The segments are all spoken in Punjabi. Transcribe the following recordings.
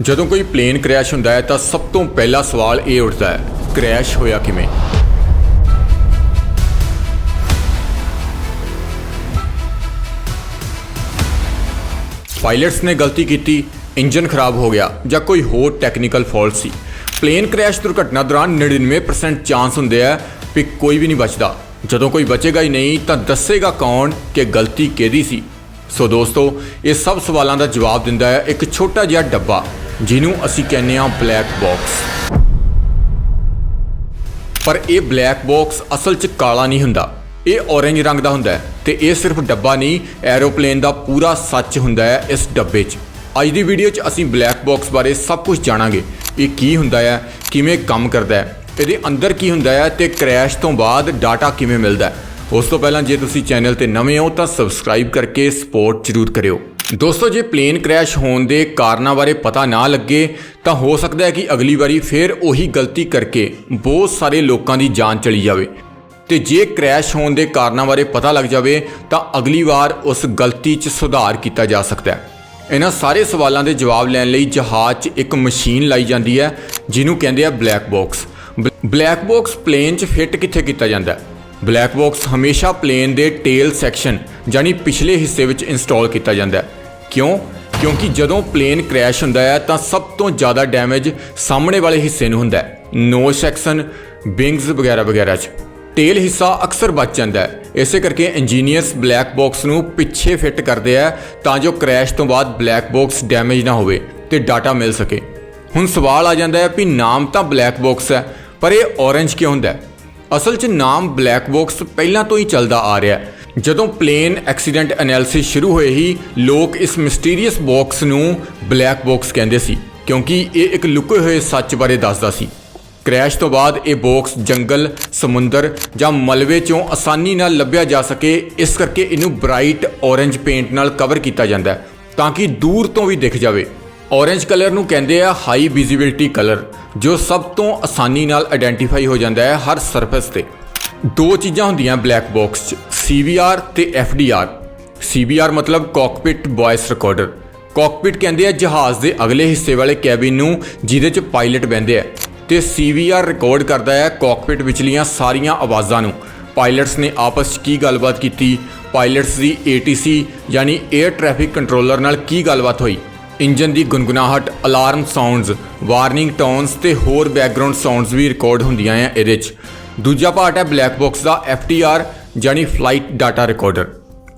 ਜਦੋਂ ਕੋਈ ਪਲੇਨ ਕ੍ਰੈਸ਼ ਹੁੰਦਾ ਹੈ ਤਾਂ ਸਭ ਤੋਂ ਪਹਿਲਾ ਸਵਾਲ ਇਹ ਉੱਠਦਾ ਹੈ ਕ੍ਰੈਸ਼ ਹੋਇਆ ਕਿਵੇਂ? ਪਾਇਲਟਸ ਨੇ ਗਲਤੀ ਕੀਤੀ ਇੰਜਨ ਖਰਾਬ ਹੋ ਗਿਆ ਜਾਂ ਕੋਈ ਹੋਰ ਟੈਕਨੀਕਲ ਫਾਲਟ ਸੀ। ਪਲੇਨ ਕ੍ਰੈਸ਼ ਦੁਰਘਟਨਾ ਦੌਰਾਨ 99% ਚਾਂਸ ਹੁੰਦੇ ਆ ਕਿ ਕੋਈ ਵੀ ਨਹੀਂ ਬਚਦਾ। ਜਦੋਂ ਕੋਈ ਬਚੇਗਾ ਹੀ ਨਹੀਂ ਤਾਂ ਦੱਸੇਗਾ ਕੌਣ ਕਿ ਗਲਤੀ ਕਿਹਦੀ ਸੀ। ਸੋ ਦੋਸਤੋ, ਇਹ ਸਭ ਸਵਾਲਾਂ ਦਾ ਜਵਾਬ ਦਿੰਦਾ ਹੈ ਇੱਕ ਛੋਟਾ ਜਿਹਾ ਡੱਬਾ, ਜਿਹਨੂੰ ਅਸੀਂ ਕਹਿੰਦੇ ਹਾਂ ਬਲੈਕ ਬਾਕਸ ਪਰ ਇਹ ਬਲੈਕ ਬਾਕਸ ਅਸਲ 'ਚ ਕਾਲਾ ਨਹੀਂ ਹੁੰਦਾ। ਇਹ ਔਰੇਂਜ ਰੰਗ ਦਾ ਹੁੰਦਾ ਹੈ ਤੇ ਇਹ ਸਿਰਫ ਡੱਬਾ ਨਹੀਂ ਐਰੋਪਲੇਨ ਦਾ ਪੂਰਾ ਸੱਚ ਹੁੰਦਾ ਹੈ ਇਸ ਡੱਬੇ 'ਚ। ਅੱਜ ਦੀ ਵੀਡੀਓ 'ਚ ਅਸੀਂ ਬਲੈਕ ਬਾਕਸ ਬਾਰੇ ਸਭ ਕੁਝ ਜਾਣਾਂਗੇ। ਇਹ ਕੀ ਹੁੰਦਾ ਹੈ, ਕਿਵੇਂ ਕੰਮ ਕਰਦਾ ਹੈ, ਇਹਦੇ ਅੰਦਰ ਕੀ ਹੁੰਦਾ ਹੈ ਤੇ ਕ੍ਰੈਸ਼ ਤੋਂ ਬਾਅਦ ਡਾਟਾ ਕਿਵੇਂ ਮਿਲਦਾ ਹੈ। ਉਸ ਤੋਂ ਪਹਿਲਾਂ ਜੇ ਤੁਸੀਂ ਚੈਨਲ ਤੇ ਨਵੇਂ ਹੋ ਤਾਂ ਸਬਸਕ੍ਰਾਈਬ ਕਰਕੇ ਸਪੋਰਟ ਜ਼ਰੂਰ ਕਰਿਓ। ਦੋਸਤੋ, ਜੇ ਪਲੇਨ ਕ੍ਰੈਸ਼ ਹੋਣ ਦੇ ਕਾਰਨਾਂ ਬਾਰੇ ਪਤਾ ਨਾ ਲੱਗੇ, ਤਾਂ ਹੋ ਸਕਦਾ ਹੈ ਕਿ ਅਗਲੀ ਵਾਰੀ ਫੇਰ ਉਹੀ ਗਲਤੀ ਕਰਕੇ ਬਹੁਤ ਸਾਰੇ ਲੋਕਾਂ ਦੀ ਜਾਨ ਚਲੀ ਜਾਵੇ। ਤੇ ਜੇ ਕ੍ਰੈਸ਼ ਹੋਣ ਦੇ ਕਾਰਨਾਂ ਬਾਰੇ ਪਤਾ ਲੱਗ ਜਾਵੇ, ਤਾਂ ਅਗਲੀ ਵਾਰ ਉਸ ਗਲਤੀ 'ਚ ਸੁਧਾਰ ਕੀਤਾ ਜਾ ਸਕਦਾ ਹੈ। ਇਹਨਾਂ ਸਾਰੇ ਸਵਾਲਾਂ ਦੇ ਜਵਾਬ ਲੈਣ ਲਈ ਜਹਾਜ਼ 'ਚ ਇੱਕ ਮਸ਼ੀਨ ਲਾਈ ਜਾਂਦੀ ਹੈ, ਜਿਹਨੂੰ ਕਹਿੰਦੇ ਆ black box. Black box plane 'ਚ ਫਿੱਟ ਕਿੱਥੇ ਕੀਤਾ ਜਾਂਦਾ ਹੈ? ਬਲੈਕ ਬਾਕਸ ਹਮੇਸ਼ਾ ਪਲੇਨ ਦੇ ਟੇਲ ਸੈਕਸ਼ਨ ਯਾਨੀ ਪਿਛਲੇ ਹਿੱਸੇ ਵਿੱਚ ਇੰਸਟਾਲ ਕੀਤਾ ਜਾਂਦਾ ਹੈ। ਕਿਉਂ? ਕਿਉਂਕਿ ਜਦੋਂ ਪਲੇਨ ਕ੍ਰੈਸ਼ ਹੁੰਦਾ ਹੈ ਤਾਂ ਸਭ ਤੋਂ ਜ਼ਿਆਦਾ ਡੈਮੇਜ ਸਾਹਮਣੇ ਵਾਲੇ ਹਿੱਸੇ ਨੂੰ ਹੁੰਦਾ ਹੈ। ਨੋਜ਼ ਸੈਕਸ਼ਨ ਵਿੰਗਸ ਵਗੈਰਾ ਵਗੈਰਾ 'ਚ। ਟੇਲ ਹਿੱਸਾ ਅਕਸਰ ਬਚ ਜਾਂਦਾ ਹੈ। ਇਸੇ ਕਰਕੇ ਇੰਜੀਨੀਅਰਸ ਬਲੈਕ ਬਾਕਸ ਨੂੰ ਪਿੱਛੇ ਫਿੱਟ ਕਰਦੇ ਆ ਤਾਂ ਜੋ ਕ੍ਰੈਸ਼ ਤੋਂ ਬਾਅਦ ਬਲੈਕ ਬਾਕਸ ਡੈਮੇਜ ਨਾ ਹੋਵੇ ਤੇ ਡਾਟਾ ਮਿਲ ਸਕੇ। ਹੁਣ ਸਵਾਲ ਆ ਜਾਂਦਾ ਹੈ ਵੀ ਨਾਮ ਤਾਂ ਬਲੈਕ ਬਾਕਸ ਹੈ, ਪਰ ਇਹ ਔਰੇਂਜ ਕਿਉਂ ਹੁੰਦਾ ਹੈ? ਅਸਲ 'ਚ ਨਾਮ ਬਲੈਕ ਬਾਕਸ ਪਹਿਲਾਂ ਤੋਂ ਹੀ ਚੱਲਦਾ ਆ ਰਿਹਾ ਹੈ। ਜਦੋਂ ਪਲੇਨ ਐਕਸੀਡੈਂਟ ਐਨਾਲਿਸਿਸ ਸ਼ੁਰੂ ਹੋਏ ਹੀ ਲੋਕ ਇਸ ਮਿਸਟੀਰੀਅਸ ਬਾਕਸ ਨੂੰ ਬਲੈਕ ਬਾਕਸ ਕਹਿੰਦੇ ਸੀ, ਕਿਉਂਕਿ ਇਹ ਇੱਕ ਲੁਕੇ ਹੋਏ ਸੱਚ ਬਾਰੇ ਦੱਸਦਾ ਸੀ। ਕ੍ਰੈਸ਼ ਤੋਂ ਬਾਅਦ ਇਹ ਬਾਕਸ ਜੰਗਲ, ਸਮੁੰਦਰ ਜਾਂ ਮਲਬੇ ਚੋਂ ਆਸਾਨੀ ਨਾਲ ਲੱਭਿਆ ਜਾ ਸਕੇ, ਇਸ ਕਰਕੇ ਇਹਨੂੰ ਬ੍ਰਾਈਟ ਔਰੇਂਜ ਪੇਂਟ ਨਾਲ ਕਵਰ ਕੀਤਾ ਜਾਂਦਾ ਹੈ, ਤਾਂ ਕਿ ਦੂਰ ਤੋਂ ਵੀ ਦਿਖ ਜਾਵੇ। ਔਰੇਂਜ ਕਲਰ ਨੂੰ ਕਹਿੰਦੇ ਆ ਹਾਈ ਵਿਜ਼ਿਬਿਲਟੀ ਕਲਰ ਜੋ ਸਭ ਤੋਂ ਆਸਾਨੀ ਨਾਲ ਆਇਡੈਂਟੀਫਾਈ ਹੋ ਜਾਂਦਾ ਹੈ ਹਰ ਸਰਫੇਸ ਤੇ। ਦੋ ਚੀਜ਼ਾਂ ਹੁੰਦੀਆਂ ਬਲੈਕ ਬਾਕਸ 'ਚ CVR ਤੇ FDR CVR ਮਤਲਬ ਕਾਕਪਿਟ ਵੌਇਸ ਰਿਕਾਰਡਰ ਕਾਕਪਿਟ ਕਹਿੰਦੇ ਆ ਜਹਾਜ਼ ਦੇ ਅਗਲੇ ਹਿੱਸੇ ਵਾਲੇ ਕੈਬਿਨ ਨੂੰ, ਜਿਹਦੇ 'ਚ ਪਾਇਲਟ ਬਹਿੰਦੇ ਆ। ਤੇ CVR ਰਿਕਾਰਡ ਕਰਦਾ ਹੈ ਕਾਕਪਿਟ ਵਿਚਲੀਆਂ ਸਾਰੀਆਂ ਆਵਾਜ਼ਾਂ ਨੂੰ। ਪਾਇਲਟਸ ਨੇ ਆਪਸ 'ਚ ਕੀ ਗੱਲਬਾਤ ਕੀਤੀ? ਪਾਇਲਟਸ ਦੀ ATC ਯਾਨੀ 에ਅਰ ਟ੍ਰੈਫਿਕ ਕੰਟਰੋਲਰ ਨਾਲ ਕੀ ਗੱਲਬਾਤ ਹੋਈ? ਇੰਜਨ ਦੀ ਗੁੰਗਨਾਹਟ ਅਲਾਰਮ ਸਾਊਂਡਸ ਵਾਰਨਿੰਗ ਟੋਨਸ ਤੇ ਹੋਰ ਬੈਕਗ੍ਰਾਉਂਡ ਸਾਊਂਡਸ ਵੀ ਰਿਕਾਰਡ ਹੁੰਦੀਆਂ ਆ ਇਹਦੇ 'ਚ। ਦੂਜਾ ਪਾਰਟ ਹੈ ਬਲੈਕ ਬਾਕਸ ਦਾ FTR ਯਾਨੀ ਫਲਾਈਟ ਡਾਟਾ ਰਿਕਾਰਡਰ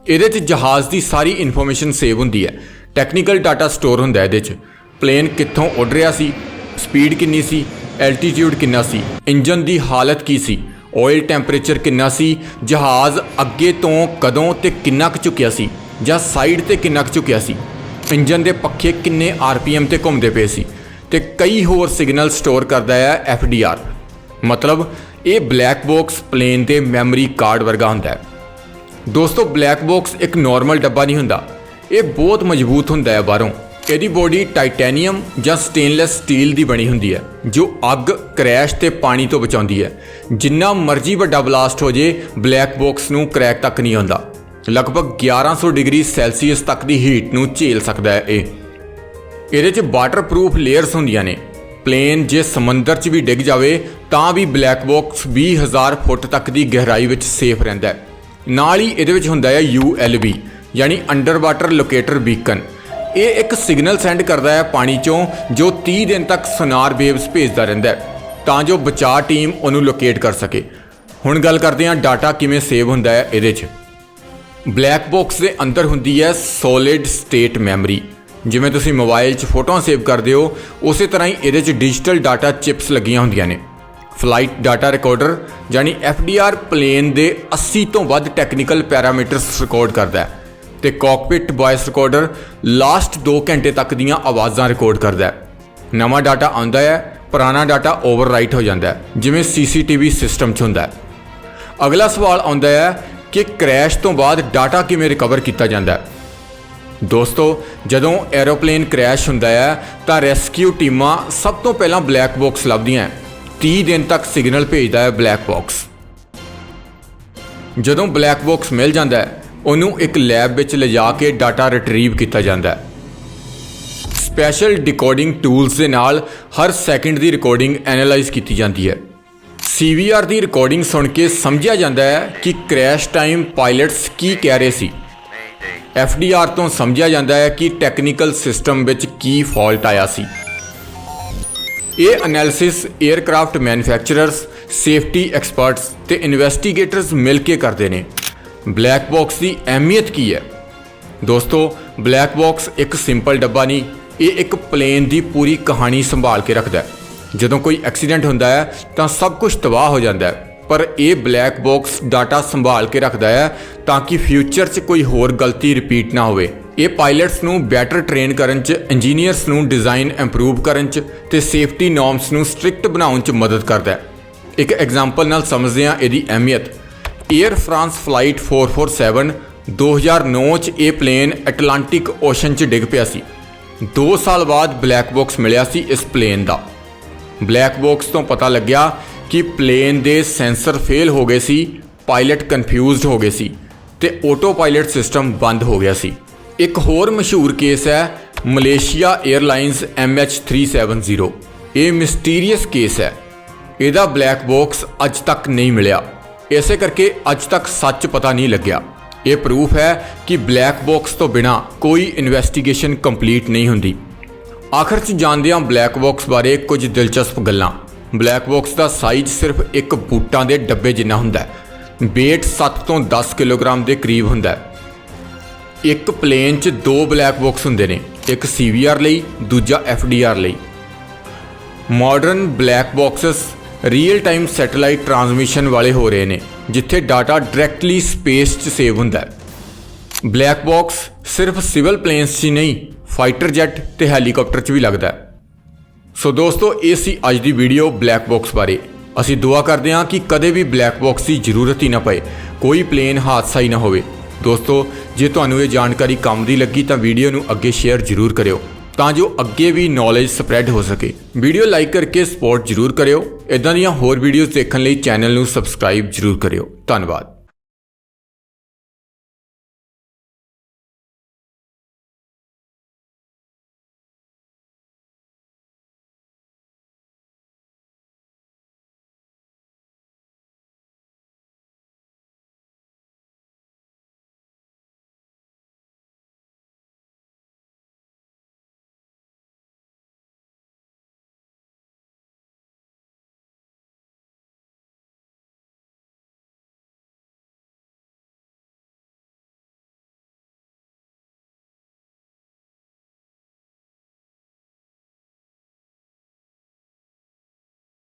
ਇਹਦੇ 'ਚ ਜਹਾਜ਼ ਦੀ ਸਾਰੀ ਇਨਫੋਰਮੇਸ਼ਨ ਸੇਵ ਹੁੰਦੀ ਹੈ। ਟੈਕਨੀਕਲ ਡਾਟਾ ਸਟੋਰ ਹੁੰਦਾ ਇਹਦੇ 'ਚ। ਪਲੇਨ ਕਿੱਥੋਂ ਉੱਡ ਰਿਹਾ ਸੀ? ਸਪੀਡ ਕਿੰਨੀ ਸੀ? ਐਲਟੀਟਿਊਡ ਕਿੰਨਾ ਸੀ? ਇੰਜਨ ਦੀ ਹਾਲਤ ਕੀ ਸੀ? ਆਇਲ ਟੈਂਪਰੇਚਰ ਕਿੰਨਾ ਸੀ? ਜਹਾਜ਼ ਅੱਗੇ ਤੋਂ ਕਦੋਂ ਤੇ ਕਿੰਨਾ ਕੁ ਝੁਕਿਆ ਸੀ? ਜਾਂ ਸਾਈਡ ਤੇ ਕਿੰਨਾ ਕੁ ਝੁਕਿਆ ਸੀ? ਇੰਜਨ ਦੇ ਪੱਖੇ ਕਿੰਨੇ ਆਰਪੀਐਮ ਤੇ ਘੁੰਮਦੇ ਪਏ ਸੀ ਤੇ ਕਈ ਹੋਰ ਸਿਗਨਲ ਸਟੋਰ ਕਰਦਾ ਹੈ ਐਫਡੀਆਰ ਮਤਲਬ ਇਹ ਬਲੈਕ ਬਾਕਸ ਪਲੇਨ ਦੇ ਮੈਮਰੀ ਕਾਰਡ ਵਰਗਾ ਹੁੰਦਾ ਹੈ। ਦੋਸਤੋ, ਬਲੈਕ ਬਾਕਸ ਇੱਕ ਨਾਰਮਲ ਡੱਬਾ ਨਹੀਂ ਹੁੰਦਾ। ਇਹ ਬਹੁਤ ਮਜ਼ਬੂਤ ਹੁੰਦਾ ਹੈ ਬਾਹਰੋਂ। ਇਹਦੀ ਬੋਡੀ ਟਾਈਟੈਨੀਅਮ ਜਾਂ ਸਟੇਨਲੈਸ ਸਟੀਲ ਦੀ ਬਣੀ ਹੁੰਦੀ ਹੈ, ਜੋ ਅੱਗ, ਕ੍ਰੈਸ਼ ਤੇ ਪਾਣੀ ਤੋਂ ਬਚਾਉਂਦੀ ਹੈ। ਜਿੰਨਾ ਮਰਜ਼ੀ ਵੱਡਾ ਬਲਾਸਟ ਹੋ ਜੇ, ਬਲੈਕ ਬਾਕਸ ਨੂੰ ਕ੍ਰੈਕ ਤੱਕ ਨਹੀਂ ਆਉਂਦਾ। ਲਗਭਗ 1100 ਡਿਗਰੀ ਸੈਲਸੀਅਸ ਤੱਕ ਦੀ ਹੀਟ ਨੂੰ ਝੇਲ ਸਕਦਾ ਹੈ ਇਹ। ਇਹਦੇ 'ਚ ਵਾਟਰਪ੍ਰੂਫ ਲੇਅਰਸ ਹੁੰਦੀਆਂ ਨੇ। ਪਲੇਨ ਜੇ ਸਮੁੰਦਰ 'ਚ ਵੀ ਡਿੱਗ ਜਾਵੇ, ਤਾਂ ਵੀ ਬਲੈਕ ਬਾਕਸ 20000 ਫੁੱਟ ਤੱਕ ਦੀ ਗਹਿਰਾਈ ਵਿੱਚ ਸੇਫ ਰਹਿੰਦਾ ਹੈ। ਨਾਲ ਹੀ ਇਹਦੇ ਵਿੱਚ ਹੁੰਦਾ ਹੈ ULB ਯਾਨੀ ਅੰਡਰ ਵਾਟਰ ਲੋਕੇਟਰ ਬੀਕਨ ਇਹ ਇੱਕ ਸਿਗਨਲ ਸੈਂਡ ਕਰਦਾ ਹੈ ਪਾਣੀ 'ਚੋਂ, ਜੋ 30 ਦਿਨ ਤੱਕ ਸੋਨਾਰ ਵੇਵਸ ਭੇਜਦਾ ਰਹਿੰਦਾ ਹੈ, ਤਾਂ ਜੋ ਬਚਾਅ ਟੀਮ ਉਹਨੂੰ ਲੋਕੇਟ ਕਰ ਸਕੇ। ਹੁਣ ਗੱਲ ਕਰਦੇ ਹਾਂ ਡਾਟਾ ਕਿਵੇਂ ਸੇਵ ਹੁੰਦਾ ਹੈ ਇਹਦੇ 'ਚ। ਬਲੈਕ ਬਾਕਸ ਦੇ ਅੰਦਰ ਹੁੰਦੀ ਹੈ ਸੋਲਿਡ ਸਟੇਟ ਮੈਮਰੀ ਜਿਵੇਂ ਤੁਸੀਂ ਮੋਬਾਈਲ 'ਚ ਫੋਟੋਆਂ ਸੇਵ ਕਰਦੇ ਹੋ, ਉਸੇ ਤਰ੍ਹਾਂ ਹੀ ਇਹਦੇ 'ਚ ਡਿਜੀਟਲ ਡਾਟਾ ਚਿਪਸ ਲੱਗੀਆਂ ਹੁੰਦੀਆਂ ਨੇ। ਫਲਾਈਟ ਡਾਟਾ ਰਿਕਾਰਡਰ ਯਾਨੀ FDR ਪਲੇਨ ਦੇ 80 ਤੋਂ ਵੱਧ ਟੈਕਨੀਕਲ ਪੈਰਾਮੀਟਰਸ ਰਿਕਾਰਡ ਕਰਦਾ ਹੈ ਤੇ ਕਾਕਪਿਟ ਵੌਇਸ ਰਿਕਾਰਡਰ ਲਾਸਟ 2 ਘੰਟੇ ਤੱਕ ਦੀਆਂ ਆਵਾਜ਼ਾਂ ਰਿਕਾਰਡ ਕਰਦਾ ਹੈ। ਨਵਾਂ ਡਾਟਾ ਆਉਂਦਾ ਹੈ, ਪੁਰਾਣਾ ਡਾਟਾ ਓਵਰਰਾਈਟ ਹੋ ਜਾਂਦਾ ਹੈ, ਜਿਵੇਂ CCTV ਸਿਸਟਮ 'ਚ ਹੁੰਦਾ ਹੈ। ਅਗਲਾ ਸਵਾਲ ਆਉਂਦਾ ਹੈ ਕਿ ਕ੍ਰੈਸ਼ ਤੋਂ ਬਾਅਦ ਡਾਟਾ ਕਿਵੇਂ ਰਿਕਵਰ ਕੀਤਾ ਜਾਂਦਾ ਹੈ। ਦੋਸਤੋ, ਜਦੋਂ ਐਰੋਪਲੇਨ ਕ੍ਰੈਸ਼ ਹੁੰਦਾ ਹੈ, ਤਾਂ ਰੈਸਕਿਊ ਟੀਮਾਂ ਸਭ ਤੋਂ ਪਹਿਲਾਂ ਬਲੈਕ ਬਾਕਸ ਲੱਭਦੀਆਂ 30 ਦਿਨ ਤੱਕ ਸਿਗਨਲ ਭੇਜਦਾ ਹੈ ਬਲੈਕ ਬਾਕਸ ਜਦੋਂ ਬਲੈਕ ਬਾਕਸ ਮਿਲ ਜਾਂਦਾ ਹੈ, ਉਹਨੂੰ ਇੱਕ ਲੈਬ ਵਿੱਚ ਲਿਜਾ ਕੇ ਡਾਟਾ ਰਿਟਰੀਵ ਕੀਤਾ ਜਾਂਦਾ ਹੈ। ਸਪੈਸ਼ਲ ਡਿਕੋਡਿੰਗ ਟੂਲਸ ਦੇ ਨਾਲ ਹਰ ਸੈਕਿੰਡ ਦੀ ਰਿਕਾਰਡਿੰਗ ਐਨਾਲਾਈਜ਼ ਕੀਤੀ ਜਾਂਦੀ ਹੈ। CVR ਦੀ ਰਿਕਾਰਡਿੰਗ ਸੁਣ ਕੇ ਸਮਝਿਆ ਜਾਂਦਾ ਹੈ ਕਿ ਕ੍ਰੈਸ਼ ਟਾਈਮ ਪਾਇਲਟਸ ਕੀ ਕਹਿ ਰਹੇ ਸੀ। FDR ਤੋਂ ਸਮਝਿਆ ਜਾਂਦਾ ਹੈ ਕਿ ਟੈਕਨੀਕਲ ਸਿਸਟਮ ਵਿੱਚ ਕੀ ਫਾਲਟ ਆਇਆ ਸੀ। ਇਹ analysis aircraft manufacturers safety experts ਤੇ ਇਨਵੈਸਟੀਗੇਟਰਸ ਮਿਲ ਕੇ ਕਰਦੇ ਨੇ। ਬਲੈਕ ਬਾਕਸ ਦੀ ਅਹਿਮੀਅਤ ਕੀ ਹੈ? ਦੋਸਤੋ ਬਲੈਕ ਬਾਕਸ ਇੱਕ ਸਿੰਪਲ ਡੱਬਾ ਨਹੀਂ, ਇਹ ਇੱਕ ਪਲੇਨ ਦੀ ਪੂਰੀ ਕਹਾਣੀ ਸੰਭਾਲ ਕੇ ਰੱਖਦਾ ਹੈ। ਜਦੋਂ ਕੋਈ ਐਕਸੀਡੈਂਟ ਹੁੰਦਾ ਹੈ, ਤਾਂ ਸਭ ਕੁਝ ਤਬਾਹ ਹੋ ਜਾਂਦਾ ਹੈ। ਪਰ ਇਹ ਬਲੈਕ ਬਾਕਸ ਡਾਟਾ ਸੰਭਾਲ ਕੇ ਰੱਖਦਾ ਹੈ ਤਾਂ ਕਿ ਫਿਊਚਰ 'ਚ ਕੋਈ ਹੋਰ ਗਲਤੀ ਰਿਪੀਟ ਨਾ ਹੋਵੇ। ਇਹ ਪਾਇਲਟਸ ਨੂੰ ਬੈਟਰ ਟ੍ਰੇਨ ਕਰਨ 'ਚ, ਇੰਜੀਨੀਅਰਸ ਨੂੰ ਡਿਜ਼ਾਈਨ ਇੰਪਰੂਵ ਕਰਨ 'ਚ ਤੇ ਸੇਫਟੀ ਨੋਰਮਸ ਨੂੰ ਸਟ੍ਰਿਕਟ ਬਣਾਉਣ 'ਚ ਮਦਦ ਕਰਦਾ ਹੈ। ਇੱਕ ਐਗਜ਼ਾਮਪਲ ਨਾਲ ਸਮਝਦੇ ਹਾਂ ਇਹਦੀ ਅਹਿਮੀਅਤ। 에ਅਰ ਫਰਾਂਸ ਫਲਾਈਟ 447 2009 ਚ ਇਹ ਪਲੇਨ ਐਟਲਾਂਟਿਕ ਓਸ਼ਨ ਚ ਡਿੱਗ ਪਿਆ ਸੀ। 2 ਸਾਲ ਬਾਅਦ ਬਲੈਕ ਬਾਕਸ ਮਿਲਿਆ ਸੀ ਇਸ ਪਲੇਨ ਦਾ। ਬਲੈਕ ਬਾਕਸ ਤੋਂ ਪਤਾ ਲੱਗਿਆ ਕਿ ਪਲੇਨ ਦੇ ਸੈਂਸਰ ਫੇਲ ਹੋ ਗਏ ਸੀ, ਪਾਇਲਟ ਕਨਫਿਊਜ਼ਡ ਹੋ ਗਏ ਸੀ ਤੇ ਆਟੋ ਪਾਇਲਟ ਸਿਸਟਮ ਬੰਦ ਹੋ ਗਿਆ ਸੀ। ਇੱਕ ਹੋਰ ਮਸ਼ਹੂਰ ਕੇਸ ਹੈ ਮਲੇਸ਼ੀਆ 에ਅਰਲਾਈਨਸ MH370 ਇਹ ਮਿਸਟੀਰੀਅਸ ਕੇਸ ਹੈ। ਇਹਦਾ ਬਲੈਕ ਬਾਕਸ ਅੱਜ ਤੱਕ ਨਹੀਂ ਮਿਲਿਆ। ਇਸੇ ਕਰਕੇ ਅੱਜ ਤੱਕ ਸੱਚ ਪਤਾ ਨਹੀਂ ਲੱਗਿਆ। ਇਹ ਪ੍ਰੂਫ ਹੈ ਕਿ ਬਲੈਕ ਬਾਕਸ ਤੋਂ ਬਿਨਾ ਕੋਈ ਇਨਵੈਸਟੀਗੇਸ਼ਨ ਕੰਪਲੀਟ ਨਹੀਂ ਹੁੰਦੀ। ਆਖਰ 'ਚ ਜਾਣਦੇ ਹਾਂ ਬਲੈਕ ਬਾਕਸ ਬਾਰੇ ਕੁਝ ਦਿਲਚਸਪ ਗੱਲਾਂ। ਬਲੈਕ ਬਾਕਸ ਦਾ ਸਾਈਜ਼ ਸਿਰਫ ਇੱਕ ਬੂਟਾਂ ਦੇ ਡੱਬੇ ਜਿੰਨਾ ਹੁੰਦਾ ਹੈ। weight 7 ਤੋਂ 10 ਕਿਲੋਗ੍ਰਾਮ ਦੇ ਕਰੀਬ ਹੁੰਦਾ ਹੈ। ਇੱਕ ਪਲੇਨ 'ਚ ਦੋ ਬਲੈਕ ਬਾਕਸ ਹੁੰਦੇ ਨੇ, ਇੱਕ CVR ਲਈ, ਦੂਜਾ FDR ਲਈ। Modern black boxes real time satellite transmission ਵਾਲੇ ਹੋ ਰਹੇ ਨੇ, ਜਿੱਥੇ ਡਾਟਾ ਡਾਇਰੈਕਟਲੀ ਸਪੇਸ 'ਚ ਸੇਵ ਹੁੰਦਾ ਹੈ। ਬਲੈਕ ਬਾਕਸ ਸਿਰਫ ਸਿਵਲ ਪਲੇਨਸ 'ਚ ਹੀ ਨਹੀਂ ਫਾਈਟਰ ਜੈਟ ਤੇ ਹੈਲੀਕਾਪਟਰ 'ਚ ਵੀ ਲੱਗਦਾ ਹੈ। ਸੋ ਦੋਸਤੋ, ਇਹ ਸੀ ਅੱਜ ਦੀ ਵੀਡੀਓ ਬਲੈਕ ਬਾਕਸ ਬਾਰੇ। ਅਸੀਂ ਦੁਆ ਕਰਦੇ ਹਾਂ ਕਿ ਕਦੇ ਵੀ ਬਲੈਕ ਬਾਕਸ ਦੀ ਜ਼ਰੂਰਤ ਹੀ ਨਾ ਪਏ। ਕੋਈ ਪਲੇਨ ਹਾਦਸਾ ਹੀ ਨਾ ਹੋਵੇ। ਦੋਸਤੋ, ਜੇ ਤੁਹਾਨੂੰ ਇਹ ਜਾਣਕਾਰੀ ਕੰਮ ਦੀ ਲੱਗੀ ਤਾਂ ਵੀਡੀਓ ਨੂੰ ਅੱਗੇ ਸ਼ੇਅਰ ਜ਼ਰੂਰ ਕਰਿਓ। ਤਾਂ ਜੋ ਅੱਗੇ ਵੀ ਨੌਲੇਜ ਸਪਰੈਡ ਹੋ ਸਕੇ। ਵੀਡੀਓ ਲਾਈਕ ਕਰਕੇ ਸਪੋਰਟ ਜ਼ਰੂਰ ਕਰਿਓ। ਇਦਾਂ ਦੀਆਂ ਹੋਰ ਵੀਡੀਓਜ਼ ਦੇਖਣ ਲਈ ਚੈਨਲ ਨੂੰ ਸਬਸਕ੍ਰਾਈਬ ਜ਼ਰੂਰ ਕਰਿਓ। ਧੰਨਵਾਦ।